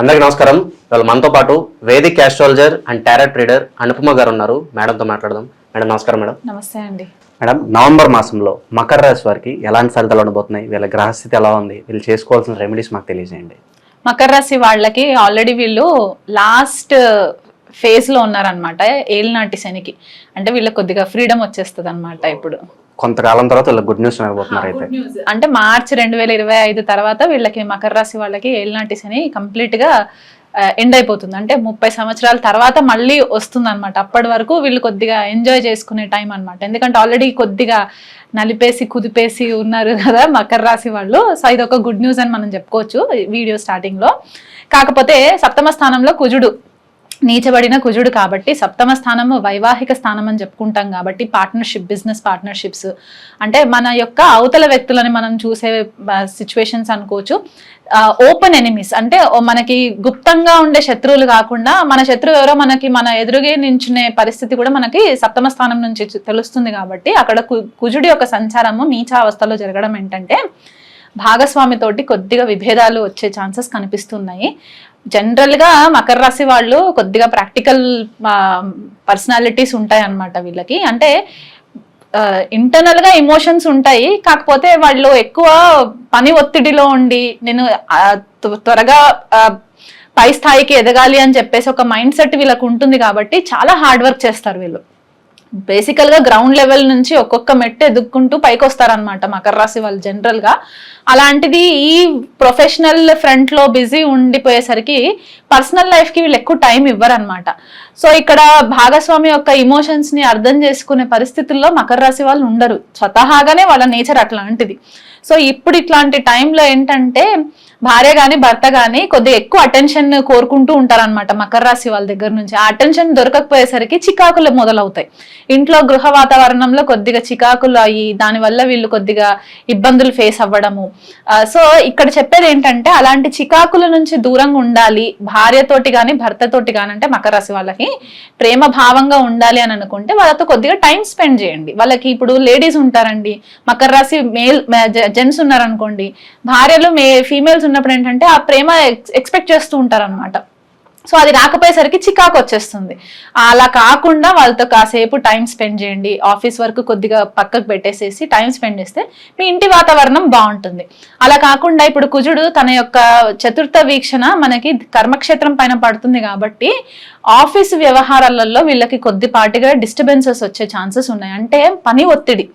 అందరికీ నమస్కారం. ఇవాళ మనతో పాటు Vedic astrologer and tarot trader Anupama గారు ఉన్నారు. మేడంతో మాట్లాడదాం. మేడం నమస్కారం మేడం. నమస్తే అండి. మేడం నవంబర్ మాసంలో మకర రాశి వారికి ఎలాంటి ఫలితాలు ఉండబోతున్నాయి? వీళ్ళ గ్రహస్థితి ఎలా ఉంది? వీళ్ళు చేసుకోవాల్సిన రెమెడీస్ మాకు తెలియజేయండి. మకర రాశి వాళ్ళకి ఆల్రెడీ వీళ్ళు లాస్ట్ ఫేజ్లో ఉన్నారనమాట ఏలినాటి శనికి. అంటే వీళ్ళకి కొద్దిగా ఫ్రీడమ్ వచ్చేస్తుంది అనమాట ఇప్పుడు. కొంతకాలం తర్వాత వీళ్ళకి గుడ్ న్యూస్ ఇవ్వబోతున్నారు అయితే. అంటే మార్చి రెండు వేల ఇరవై ఐదు తర్వాత వీళ్ళకి మకర రాశి వాళ్ళకి ఏలినాటి శని కంప్లీట్గా ఎండ్ అయిపోతుంది. అంటే ముప్పై సంవత్సరాల తర్వాత మళ్ళీ వస్తుంది అనమాట అప్పటి వరకు వీళ్ళు కొద్దిగా ఎంజాయ్ చేసుకునే టైం అన్నమాట. ఎందుకంటే ఆల్రెడీ కొద్దిగా నలిపేసి కుదిపేసి ఉన్నారు కదా మకర రాశి వాళ్ళు. సో ఇది ఒక గుడ్ న్యూస్ అని మనం చెప్పుకోవచ్చు వీడియో స్టార్టింగ్లో. కాకపోతే సప్తమ స్థానంలో కుజుడు. నీచబడిన కుజుడు కాబట్టి సప్తమ స్థానము వైవాహిక స్థానం అని చెప్పుకుంటాం కాబట్టి పార్ట్నర్షిప్ బిజినెస్ పార్ట్నర్షిప్స్ అంటే మన యొక్క అవతల వ్యక్తులని మనం చూసే సిచ్యువేషన్స్ అనుకోవచ్చు. ఓపెన్ ఎనిమీస్ అంటే మనకి గుప్తంగా ఉండే శత్రువులు కాకుండా మన శత్రువు ఎవరో మనకి మన ఎదురుగే నించునే పరిస్థితి కూడా మనకి సప్తమ స్థానం నుంచి తెలుస్తుంది కాబట్టి అక్కడ కు- కుజుడి యొక్క సంచారము నీచావస్థలో జరగడం ఏంటంటే భాగస్వామితోటి కొద్దిగా విభేదాలు వచ్చే ఛాన్సెస్ కనిపిస్తున్నాయి. జనరల్గా మకర రాశి వాళ్ళు కొద్దిగా ప్రాక్టికల్ పర్సనాలిటీస్ ఉంటాయి అన్నమాట వీళ్ళకి. అంటే ఇంటర్నల్గా ఎమోషన్స్ ఉంటాయి. కాకపోతే వాళ్ళు ఎక్కువ పని ఒత్తిడిలో ఉండి నేను త్వ- త్వరగా పై స్థాయికి ఎదగాలి అని చెప్పేసి ఒక మైండ్ సెట్ వీళ్ళకు ఉంటుంది కాబట్టి చాలా హార్డ్ వర్క్ చేస్తారు వీళ్ళు. బేసికల్గా గ్రౌండ్ లెవెల్ నుంచి ఒక్కొక్క మెట్టు ఎదుక్కుంటూ పైకి వస్తారనమాట మకర రాశి వాళ్ళు జనరల్గా. అలాంటిది ఈ ప్రొఫెషనల్ ఫ్రంట్లో బిజీ ఉండిపోయేసరికి పర్సనల్ లైఫ్కి వీళ్ళు ఎక్కువ టైం ఇవ్వరనమాట సో ఇక్కడ భాగస్వామి యొక్క ఇమోషన్స్ని అర్థం చేసుకునే పరిస్థితుల్లో మకర రాశి వాళ్ళు ఉండరు. స్వతహాగానే వాళ్ళ నేచర్ అట్లాంటిది. సో ఇప్పుడు ఇట్లాంటి టైంలో ఏంటంటే భార్య గాని భర్త గాని కొద్దిగా ఎక్కువ అటెన్షన్ కోరుకుంటూ ఉంటారన్నమాట మకర రాశి వాళ్ళ దగ్గర నుంచి. ఆ అటెన్షన్ దొరకకపోయేసరికి చికాకులు మొదలవుతాయి. ఇంట్లో గృహ వాతావరణంలో కొద్దిగా చికాకులు అయ్యి దానివల్ల వీళ్ళు కొద్దిగా ఇబ్బందులు ఫేస్ అవ్వడము. సో ఇక్కడ చెప్పేది ఏంటంటే అలాంటి చికాకుల నుంచి దూరంగా ఉండాలి. భార్యతోటి కానీ భర్తతోటి కానీ అంటే మకర రాశి వాళ్ళకి ప్రేమ భావంగా ఉండాలి అని అనుకుంటే వాళ్ళతో కొద్దిగా టైం స్పెండ్ చేయండి. వాళ్ళకి ఇప్పుడు లేడీస్ ఉంటారండి. మకర రాశి మేల్ జెంట్స్ ఉన్నారనుకోండి భార్యలు మే ఫీమేల్స్ ఉన్నప్పుడు ఏంటంటే ఆ ప్రేమ ఎక్స్పెక్ట్ చేస్తూ ఉంటారనమాట సో అది రాకపోయేసరికి చికాకు వచ్చేస్తుంది. అలా కాకుండా వాళ్ళతో కాసేపు టైం స్పెండ్ చేయండి ఆఫీస్ వర్క్ కొద్దిగా పక్కకు పెట్టేసేసి టైం స్పెండ్ చేస్తే మీ ఇంటి వాతావరణం బాగుంటుంది. అలా కాకుండా ఇప్పుడు కుజుడు తన యొక్క చతుర్థ వీక్షణ మనకి కర్మక్షేత్రం పైన పడుతుంది కాబట్టి ఆఫీస్ వ్యవహారాలలో వీళ్ళకి కొద్దిపాటిగా డిస్టర్బెన్సెస్ వచ్చే ఛాన్సెస్ ఉన్నాయి. అంటే పని ఒత్తిడి.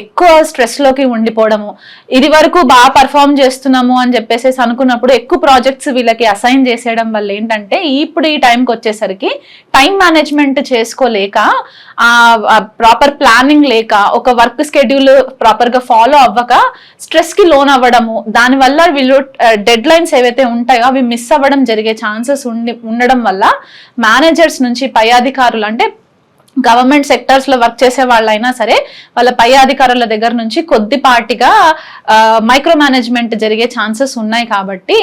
ఎక్కువ స్ట్రెస్లోకి ఉండిపోవడము. ఇది వరకు బాగా పర్ఫామ్ చేస్తున్నాము అని చెప్పేసి అనుకున్నప్పుడు ఎక్కువ ప్రాజెక్ట్స్ వీళ్ళకి అసైన్ చేసేయడం వల్ల ఏంటంటే ఇప్పుడు ఈ టైంకి వచ్చేసరికి టైం మేనేజ్మెంట్ చేసుకోలేక ప్రాపర్ ప్లానింగ్ లేక ఒక వర్క్ స్కెడ్యూల్ ప్రాపర్గా ఫాలో అవ్వక స్ట్రెస్కి లోన్ అవ్వడము. దానివల్ల వీళ్ళు డెడ్ లైన్స్ ఏవైతే ఉంటాయో అవి మిస్ అవ్వడం జరిగే ఛాన్సెస్ ఉండి ఉండడం వల్ల మేనేజర్స్ నుంచి పై అధికారులు అంటే గవర్నమెంట్ సెక్టర్స్లో వర్క్ చేసే వాళ్ళైనా సరే వాళ్ళ పై అధికారుల దగ్గర నుంచి కొద్దిపాటిగా మైక్రో మేనేజ్మెంట్ జరిగే ఛాన్సెస్ ఉన్నాయి కాబట్టి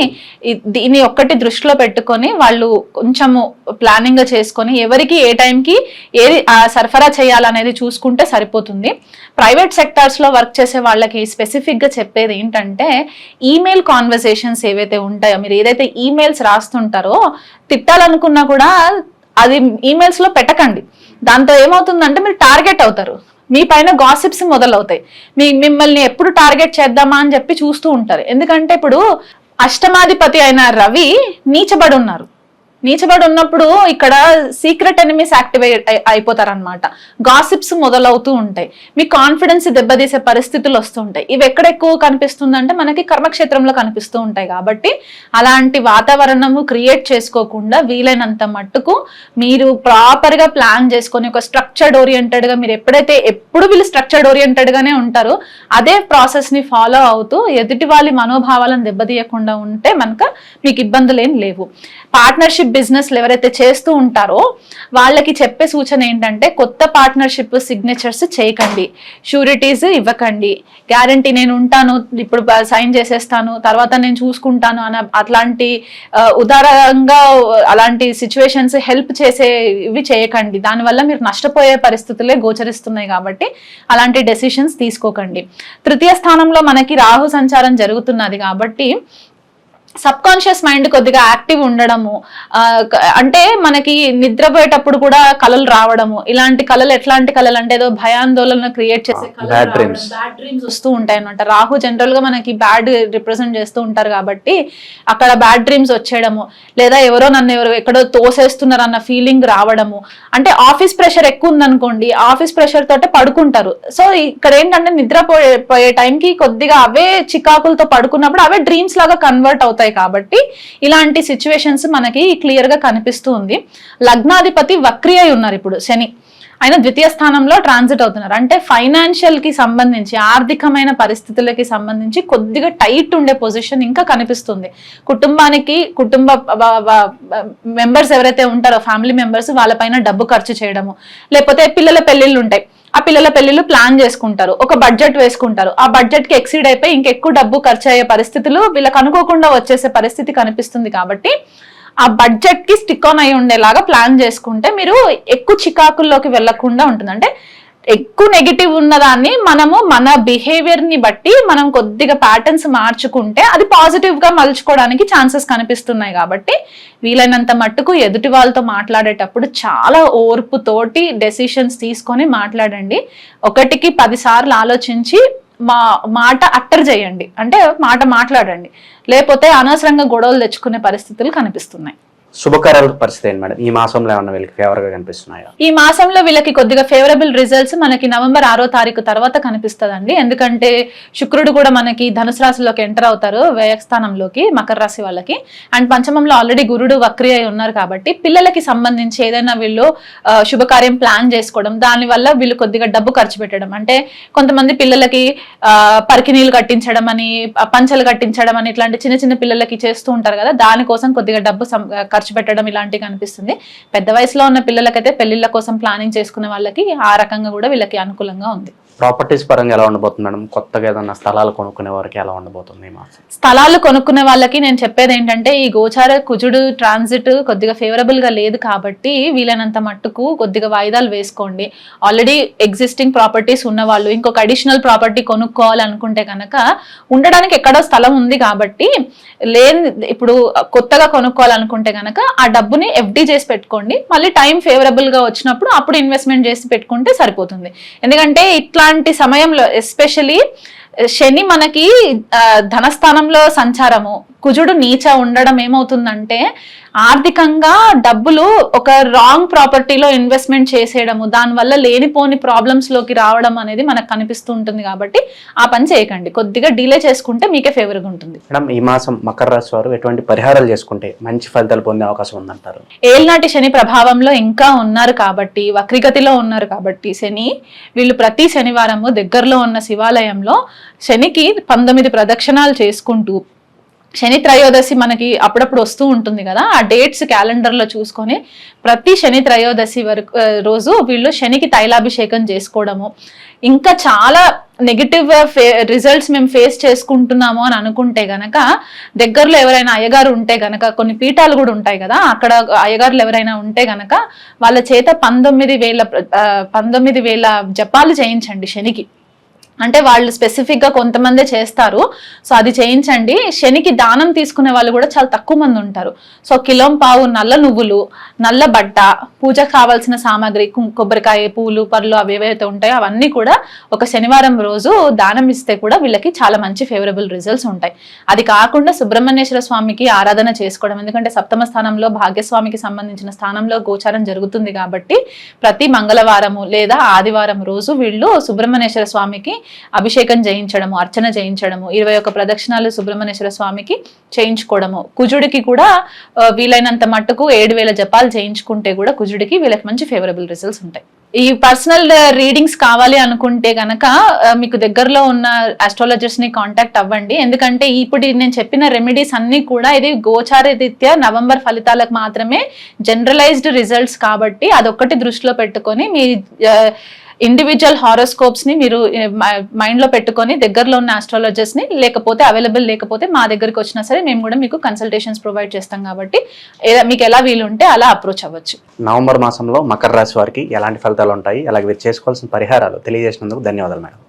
దీన్ని ఒక్కటి దృష్టిలో పెట్టుకొని వాళ్ళు కొంచెము ప్లానింగ్ చేసుకొని ఎవరికి ఏ టైంకి ఏది సరఫరా చేయాలనేది చూసుకుంటే సరిపోతుంది. ప్రైవేట్ సెక్టార్స్లో వర్క్ చేసే వాళ్ళకి స్పెసిఫిక్గా చెప్పేది ఏంటంటే ఈమెయిల్ కాన్వర్సేషన్స్ ఏవైతే ఉంటాయో మీరు ఏదైతే ఈమెయిల్స్ రాస్తుంటారో తిట్టాలనుకున్నా కూడా అది ఈమెయిల్స్లో పెట్టకండి. దాంతో ఏమవుతుందంటే మీరు టార్గెట్ అవుతారు. మీ పైన గాసిప్స్ మొదలవుతాయి. మీ మిమ్మల్ని ఎప్పుడు టార్గెట్ చేద్దామా అని చెప్పి చూస్తూ ఉంటారు. ఎందుకంటే ఇప్పుడు అష్టమాధిపతి అయిన రవి నీచబడి ఉన్నారు. నీచబడి ఉన్నప్పుడు ఇక్కడ సీక్రెట్ ఎనిమీస్ యాక్టివేట్ అయిపోతారు అనమాట గాసిప్స్ మొదలవుతూ ఉంటాయి. మీ కాన్ఫిడెన్స్ దెబ్బతీసే పరిస్థితులు వస్తుంటాయి ఇవి ఎక్కడ ఎక్కువ కనిపిస్తుందంటే మనకి కర్మక్షేత్రంలో కనిపిస్తూ ఉంటాయి కాబట్టి అలాంటి వాతావరణము క్రియేట్ చేసుకోకుండా వీలైనంత మట్టుకు మీరు ప్రాపర్గా ప్లాన్ చేసుకొని ఒక స్ట్రక్చర్డ్ ఓరియంటెడ్గా మీరు ఎప్పుడైతే ఎప్పుడు వీళ్ళు స్ట్రక్చర్డ్ ఓరియంటెడ్గానే ఉంటారో అదే ప్రాసెస్ని ఫాలో అవుతూ ఎదుటి వాళ్ళ మనోభావాలను దెబ్బతీయకుండా ఉంటే మనకు మీకు ఇబ్బందులు ఏం లేవు. పార్ట్నర్షిప్ బిజినెస్లు ఎవరైతే చేస్తూ ఉంటారో వాళ్ళకి చెప్పే సూచన ఏంటంటే కొత్త పార్ట్నర్షిప్ సిగ్నేచర్స్ చేయకండి. షూరిటీస్ ఇవ్వకండి. గ్యారంటీ నేను ఉంటాను ఇప్పుడు సైన్ చేసేస్తాను తర్వాత నేను చూసుకుంటాను అన్న అట్లాంటి ఉదారంగా అలాంటి సిచ్యువేషన్స్ హెల్ప్ చేసే ఇవి చేయకండి. దానివల్ల మీరు నష్టపోయే పరిస్థితులే గోచరిస్తున్నాయి కాబట్టి అలాంటి డెసిషన్స్ తీసుకోకండి. తృతీయ స్థానంలో మనకి రాహు సంచారం జరుగుతున్నది కాబట్టి సబ్ కాన్షియస్ మైండ్ కొద్దిగా యాక్టివ్ ఉండడము అంటే మనకి నిద్రపోయేటప్పుడు కూడా కళలు రావడము ఇలాంటి కళలు ఎట్లాంటి కళలు అంటే ఏదో భయాందోళన క్రియేట్ చేసే. బ్యాడ్ డ్రీమ్స్ వస్తూ ఉంటాయి అనమాట రాహు జనరల్గా మనకి బ్యాడ్ రిప్రజెంట్ చేస్తూ ఉంటారు కాబట్టి అక్కడ బ్యాడ్ డ్రీమ్స్ వచ్చేయడము లేదా ఎవరో నన్ను ఎవరో ఎక్కడో తోసేస్తున్నారు అన్న ఫీలింగ్ రావడము. అంటే ఆఫీస్ ప్రెషర్ ఎక్కువ ఉందనుకోండి ఆఫీస్ ప్రెషర్ తోటే పడుకుంటారు. సో ఇక్కడ ఏంటంటే నిద్రపోయే పోయే టైంకి కొద్దిగా అవే చికాకులతో పడుకున్నప్పుడు అవే డ్రీమ్స్ లాగా కన్వర్ట్ అవుతాయి. కాబట్టి ఇలాంటి సిచ్యువేషన్స్ మనకి క్లియర్గా కనిపిస్తూ ఉంది లగ్నాధిపతి వక్రి అయి ఉన్నారు ఇప్పుడు శని. ఆయన ద్వితీయ స్థానంలో ట్రాన్సిట్ అవుతున్నారు. అంటే ఫైనాన్షియల్కి సంబంధించి ఆర్థికమైన పరిస్థితులకి సంబంధించి కొద్దిగా టైట్ ఉండే పొజిషన్ ఇంకా కనిపిస్తుంది. కుటుంబానికి కుటుంబ మెంబర్స్ ఎవరైతే ఉంటారో ఫ్యామిలీ మెంబర్స్ వాళ్ళపైన డబ్బు ఖర్చు చేయడము లేకపోతే పిల్లల పెళ్ళిళ్ళు ఉంటాయి. ఆ పిల్లల పెళ్ళిళ్ళు ప్లాన్ చేసుకుంటారు. ఒక బడ్జెట్ వేసుకుంటారు. ఆ బడ్జెట్కి ఎక్సీడ్ అయిపోయి ఇంకెక్కువ డబ్బు ఖర్చు అయ్యే పరిస్థితులు వీళ్ళకి అనుకోకుండా వచ్చేసే పరిస్థితి కనిపిస్తుంది కాబట్టి ఆ బడ్జెట్కి స్టిక్ ఆన్ అయి ఉండేలాగా ప్లాన్ చేసుకుంటే మీరు ఎక్కువ చికాకుల్లోకి వెళ్ళకుండా ఉంటుంది. అంటే ఎక్కువ నెగిటివ్ ఉన్నదాన్ని మనము మన బిహేవియర్ని బట్టి మనం కొద్దిగా ప్యాటర్న్స్ మార్చుకుంటే అది పాజిటివ్గా మలుచుకోవడానికి ఛాన్సెస్ కనిపిస్తున్నాయి కాబట్టి వీలైనంత మట్టుకు ఎదుటి వాళ్ళతో మాట్లాడేటప్పుడు చాలా ఓర్పుతోటి డెసిషన్స్ తీసుకొని మాట్లాడండి. ఒకటికి పదిసార్లు ఆలోచించి మా మాట అట్టర్ చేయండి. అంటే మాట మాట్లాడండి. లేకపోతే అనవసరంగా గొడవలు తెచ్చుకునే పరిస్థితులు కనిపిస్తున్నాయి. శుభకరాల పరిస్థితి ఏంటి మేడం? ఈ మాసంలో ఏమన్నా వీళ్ళకి ఫేవర్గా కనిపిస్తున్నాయా? ఈ మాసంలో వీళ్ళకి కొద్దిగా ఫేవరబుల్ రిజల్ట్స్ మనకి నవంబర్ ఆరో తారీఖు తర్వాత కనిపిస్తుందండి. ఎందుకంటే శుక్రుడు కూడా మనకి ధనుసు రాశిలోకి ఎంటర్ అవుతారు వ్యయస్థానంలోకి మకర రాశి వాళ్ళకి. అండ్ పంచమంలో ఆల్రెడీ గురుడు వక్రి అయి ఉన్నారు కాబట్టి పిల్లలకి సంబంధించి ఏదైనా వీళ్ళు శుభకార్యం ప్లాన్ చేసుకోవడం దాని వల్ల వీళ్ళు కొద్దిగా డబ్బు ఖర్చు పెట్టడం. అంటే కొంతమంది పిల్లలకి ఆ, పరికినీళ్ళు కట్టించడం అని పంచలు కట్టించడం అని ఇట్లాంటి చిన్న చిన్న పిల్లలకి చేస్తూ ఉంటారు కదా దానికోసం కొద్దిగా డబ్బు ఖర్చు పెట్టడం ఇలాంటివి కనిపిస్తుంది. పెద్ద వయసులో ఉన్న పిల్లలకైతే పెళ్ళిళ్ళ కోసం ప్లానింగ్ చేసుకునే వాళ్ళకి ఆ రకంగా కూడా వీళ్ళకి అనుకూలంగా ఉంది. ప్రాపర్టీస్ పరంగా ఎలా ఉండబోతుంది మేడం? కొత్తగా ఏదన్నా స్థలాలు కొనుక్కునే వారికి ఎలా ఉండబోతుంది స్థలాలు కొనుక్కునే వాళ్ళకి నేను చెప్పేది ఏంటంటే ఈ గోచార కుజుడు ట్రాన్సిట్ కొద్దిగా ఫేవరబుల్గా లేదు కాబట్టి వీలైనంత మట్టుకు కొద్దిగా వాయిదాలు వేసుకోండి. ఆల్రెడీ ఎగ్జిస్టింగ్ ప్రాపర్టీస్ ఉన్న వాళ్ళు ఇంకొక అడిషనల్ ప్రాపర్టీ కొనుక్కోవాలనుకుంటే కనుక ఉండడానికి ఎక్కడో స్థలం ఉంది కాబట్టి లేని ఇప్పుడు కొత్తగా కొనుక్కోవాలనుకుంటే కనుక ఆ డబ్బుని ఎఫ్డి చేసి పెట్టుకోండి. మళ్ళీ టైం ఫేవరబుల్గా వచ్చినప్పుడు అప్పుడు ఇన్వెస్ట్మెంట్ చేసి పెట్టుకుంటే సరిపోతుంది. ఎందుకంటే ఇట్లాంటి సమయంలో ఎస్పెషలీ శని మనకి ధనస్థానంలో సంచారము కుజుడు నీచ ఉండడం ఏమవుతుందంటే ఆర్థికంగా డబ్బులు ఒక రాంగ్ ప్రాపర్టీలో ఇన్వెస్ట్మెంట్ చేసేయడము దానివల్ల లేనిపోని ప్రాబ్లమ్స్లోకి రావడం అనేది మనకు కనిపిస్తూ ఉంటుంది కాబట్టి ఆ పని చేయకండి. కొద్దిగా డిలే చేసుకుంటే మీకే ఫేవర్గా ఉంటుంది. మేడం ఈ మాసం మకర రాశి వారు ఎటువంటి పరిహారాలు చేసుకుంటే మంచి ఫలితాలు పొందే అవకాశం ఉందంటారు? ఏల్నాటి శని ప్రభావంలో ఇంకా ఉన్నారు కాబట్టి వక్రిగతిలో ఉన్నారు కాబట్టి శని వీళ్ళు ప్రతి శనివారము దగ్గరలో ఉన్న శివాలయంలో శనికి పంతొమ్మిది ప్రదక్షిణాలు చేసుకుంటూ శని త్రయోదశి మనకి అప్పుడప్పుడు వస్తూ ఉంటుంది కదా ఆ డేట్స్ క్యాలెండర్లో చూసుకొని ప్రతి శని త్రయోదశి వరకు రోజు వీళ్ళు శనికి తైలాభిషేకం చేసుకోవడము. ఇంకా చాలా నెగిటివ్ రిజల్ట్స్ మేము ఫేస్ చేసుకుంటున్నాము అని అనుకుంటే గనక దగ్గరలో ఎవరైనా అయ్యగారు ఉంటే గనక కొన్ని పీఠాలు కూడా ఉంటాయి కదా అక్కడ అయ్యగారులు ఎవరైనా ఉంటే గనక వాళ్ళ చేత పంతొమ్మిది వేల పంతొమ్మిది వేల జపాలు చేయించండి శనికి. అంటే వాళ్ళు స్పెసిఫిక్గా కొంతమందే చేస్తారు. సో అది చేయించండి. శనికి దానం తీసుకునే వాళ్ళు కూడా చాలా తక్కువ మంది ఉంటారు. సో కిలోం పావు నల్ల నువ్వులు నల్ల బట్ట పూజకు కావాల్సిన సామాగ్రి కొబ్బరికాయ పూలు పళ్ళు అవి ఏవైతే ఉంటాయో అవన్నీ కూడా ఒక శనివారం రోజు దానం ఇస్తే కూడా వీళ్ళకి చాలా మంచి ఫేవరబుల్ రిజల్ట్స్ ఉంటాయి. అది కాకుండా సుబ్రహ్మణ్యేశ్వర స్వామికి ఆరాధన చేసుకోవడం ఎందుకంటే సప్తమ స్థానంలో భాగ్యస్వామికి సంబంధించిన స్థానంలో గోచారం జరుగుతుంది కాబట్టి ప్రతి మంగళవారము లేదా ఆదివారం రోజు వీళ్ళు సుబ్రహ్మణ్యేశ్వర స్వామికి అభిషేకం చేయించడము అర్చన చేయించడము ఇరవై ఒక ప్రదక్షిణాలు సుబ్రహ్మణ్యేశ్వర స్వామికి చేయించుకోవడము. కుజుడికి కూడా వీలైనంత మట్టుకు ఏడు వేల జపాలు చేయించుకుంటే కూడా కుజుడికి వీళ్ళకి మంచి ఫేవరబుల్ రిజల్ట్స్ ఉంటాయి. ఈ పర్సనల్ రీడింగ్స్ కావాలి అనుకుంటే గనక మీకు దగ్గరలో ఉన్న ఆస్ట్రాలజర్స్ని కాంటాక్ట్ అవ్వండి. ఎందుకంటే ఇప్పుడు నేను చెప్పిన రెమెడీస్ అన్ని కూడా ఇది గోచార నవంబర్ ఫలితాలకు మాత్రమే జనరలైజ్డ్ రిజల్ట్స్ కాబట్టి అదొక్కటి దృష్టిలో పెట్టుకొని మీ ఇండివిజువల్ హారోస్కోప్స్ని మీరు మైండ్లో పెట్టుకొని దగ్గరలో ఉన్న ఆస్ట్రాలజర్స్ని లేకపోతే అవైలబుల్ లేకపోతే మా దగ్గరికి వచ్చినా సరే మేము కూడా మీకు కన్సల్టేషన్స్ ప్రొవైడ్ చేస్తాం కాబట్టి మీకు ఎలా వీలుంటే అలా అప్రోచ్ అవ్వచ్చు. నవంబర్ మాసంలో మకర రాశి వారికి ఎలాంటి ఫలితాలు ఉంటాయి? అలాగే వీరు చేసుకోవాల్సిన పరిహారాలు తెలియజేసినందుకు ధన్యవాదాలు మేడం.